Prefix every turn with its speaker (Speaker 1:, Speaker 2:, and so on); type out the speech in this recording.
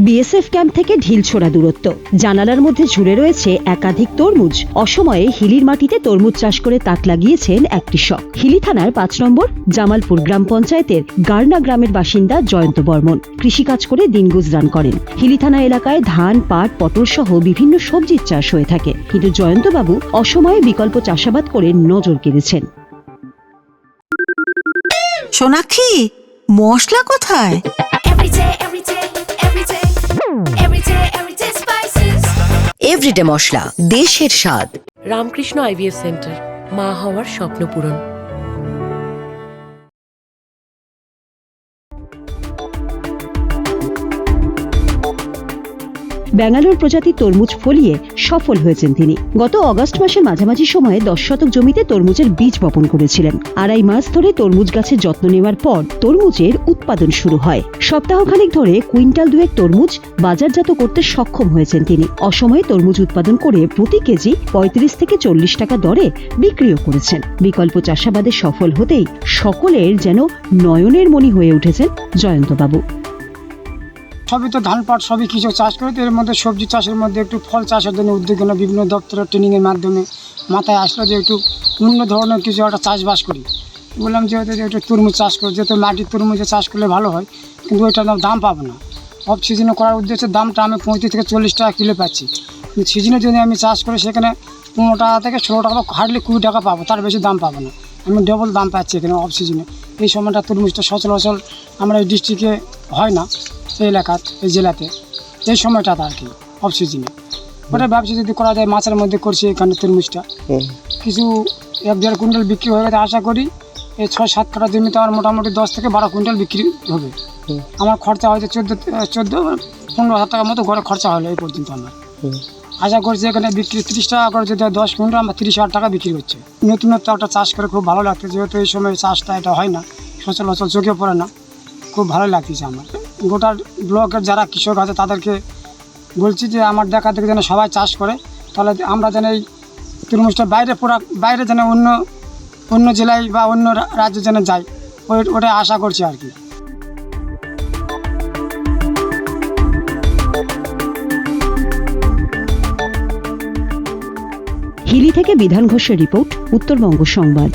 Speaker 1: BSF camp থেকে ঢিলছোড়া দূরত্ব। জানালার মধ্যে ঝুলে রয়েছে একাধিক তরমুজ। অসময়ে হিলির মাটিতে তরমুজ চাষ করে তাক লাগিয়েছেন এক কৃষক হিলি থানার পাঁচ নম্বর জামালপুর গ্রাম পঞ্চায়েতের গার্না গ্রামের বাসিন্দা জয়ন্ত বর্মন কৃষিকাজ করে দিন গুজরান করেন। হিলি থানা এলাকায় ধান পাট পটল সহ বিভিন্ন সবজির চাষ হয়ে থাকে। কিন্তু জয়ন্তবাবু অসময়ে বিকল্প চাষাবাদ করে নজর কেড়েছেন।
Speaker 2: সোনাক্ষী মশলা কোথায়?
Speaker 3: এভরিডে মশলা দেশের স্বাদ।
Speaker 4: রামকৃষ্ণ আইভিএফ সেন্টার মা হওয়ার স্বপ্ন পূরণ।
Speaker 1: ব্যাঙ্গালোর প্রজাতির তরমুজ ফলিয়ে সফল হয়েছেন তিনি। গত অগস্ট মাসের মাঝামাঝি সময়ে দশ শতক জমিতে তরমুজের বীজ বপন করেছিলেন। আড়াই মাস ধরে তরমুজ গাছের যত্ন নেওয়ার পর তরমুজের উৎপাদন শুরু হয়। সপ্তাহখানেক ধরে কুইন্টাল দুয়েক তরমুজ বাজারজাত করতে সক্ষম হয়েছেন তিনি। অসময়ে তরমুজ উৎপাদন করে প্রতি কেজি পঁয়ত্রিশ থেকে চল্লিশ টাকা দরে বিক্রিও করেছেন। বিকল্প চাষাবাদে সফল হতেই সকলের যেন নয়নের মণি হয়ে উঠেছেন জয়ন্তবাবু।
Speaker 5: সবই তো ধান পাট, সবই কিছু চাষ করে, তো এর মধ্যে সবজি চাষের মধ্যে একটু ফল চাষের জন্য উদ্যোগ হলো বিভিন্ন দপ্তরের ট্রেনিংয়ের মাধ্যমে মাথায় আসলো যে একটু অন্য ধরনের কিছু একটা চাষবাস করি। বললাম যে একটু তরমুজ চাষ করি, যেহেতু মাটির তরমুজে চাষ করলে ভালো হয়, কিন্তু ওইটার দাম পাবো না। অফ সিজনে করার উদ্দেশ্যে দামটা আমি পঁয়ত্রিশ থেকে চল্লিশ টাকা কিলো পাচ্ছি। সিজনে যদি আমি চাষ করি, সেখানে পনেরো টাকা থেকে ষোলো টাকা বা হার্ডলি কুড়ি টাকা পাবো, তার বেশি দাম পাবো না। আমি ডবল দাম পাচ্ছি এখানে অফ সিজনে এই সময়টা তরমুজটা সচরাচর আমরা এই ডিস্ট্রিক্টে হয় না। এই এলাকাত এই জেলাতে এই সময়টাতে আর কি অফ সিজনে ওটা ব্যবসা যদি করা যায় মাছের মধ্যে করছি এখানে তরমুজটা। কিছু এক দেড় কুইন্টাল বিক্রি হয়ে গেছে আশা করি এই ছয় সাত কাটা জমিতে আমার মোটামুটি দশ থেকে বারো কুইন্টাল বিক্রি হবে। আমার খরচা হয়তো চোদ্দ চোদ্দ পনেরো হাজার টাকার মতো ঘরে খরচা হলো এই পর্যন্ত আমার। আশা করছি এখানে বিক্রি তিরিশ টাকা করে যদি দশ কুইন্টাল আমার তিরিশ হাজার টাকা বিক্রি হচ্ছে। নতুনত্ব একটা চাষ করে খুব ভালো লাগছে যেহেতু এই সময় চাষটা এটা হয় না সচরাচর চোখে পড়ে না। খুব ভালো লাগতেছে আমার। গোটা ব্লকের যারা কৃষক আছে তাদেরকে বলছি যে আমার দেখা দেখে যেন সবাই চাষ করে। তাহলে আমরা যেন এই তরমুজটা বাইরে পুরা, বাইরে যেন অন্য অন্য জেলায় বা অন্য রাজ্যে যেন যাই। ওই, ওটাই আশা করছি আর কি।
Speaker 1: হিলি থেকে বিধান ঘোষের রিপোর্ট, উত্তরবঙ্গ সংবাদ।